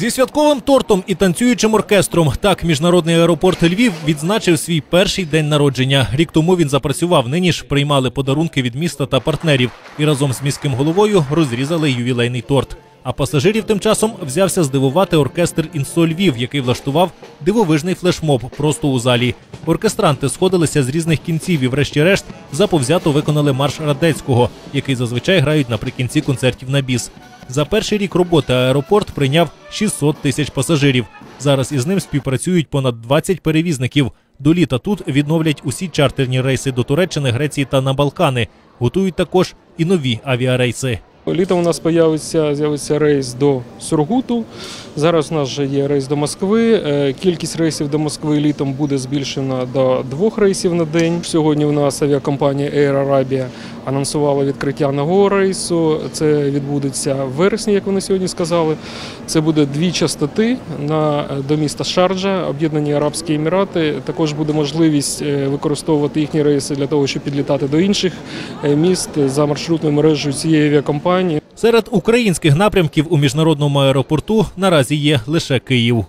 Зі святковим тортом і танцюючим оркестром так міжнародний аеропорт Львів відзначив свій перший день народження. Рік тому він запрацював. Нині ж приймали подарунки від міста та партнерів і разом з міським головою розрізали ювілейний торт. А пасажирів тим часом взявся здивувати оркестр «Інсо Львів», який влаштував дивовижний флешмоб просто у залі. Оркестранти сходилися з різних кінців і, врешті-решт, заповзято виконали марш Радецького, який зазвичай грають наприкінці концертів на біс. За перший рік роботи аеропорт прийняв 600 тисяч пасажирів. Зараз із ним співпрацюють понад 20 перевізників. До літа тут відновлять усі чартерні рейси до Туреччини, Греції та на Балкани. Готують також і нові авіарейси. Літом у нас появиться, з'явиться рейс до Сургуту. Зараз у нас вже є рейс до Москви. Е, Кількість рейсів до Москви літом буде збільшена до двох рейсів на день. Сьогодні у нас авіакомпанія Air Arabia анонсувала відкриття нового рейсу. Це відбудеться в вересні, як вони сьогодні сказали. Це буде дві частоти на до міста Шарджа, Об'єднані Арабські Емірати. Також буде можливість е, використовувати їхні рейси для того, щоб підлітати до інших е, міст за маршрутною мережею цієї авіакомпанії. Серед українських напрямків у міжнародному аеропорту наразі є лише Київ.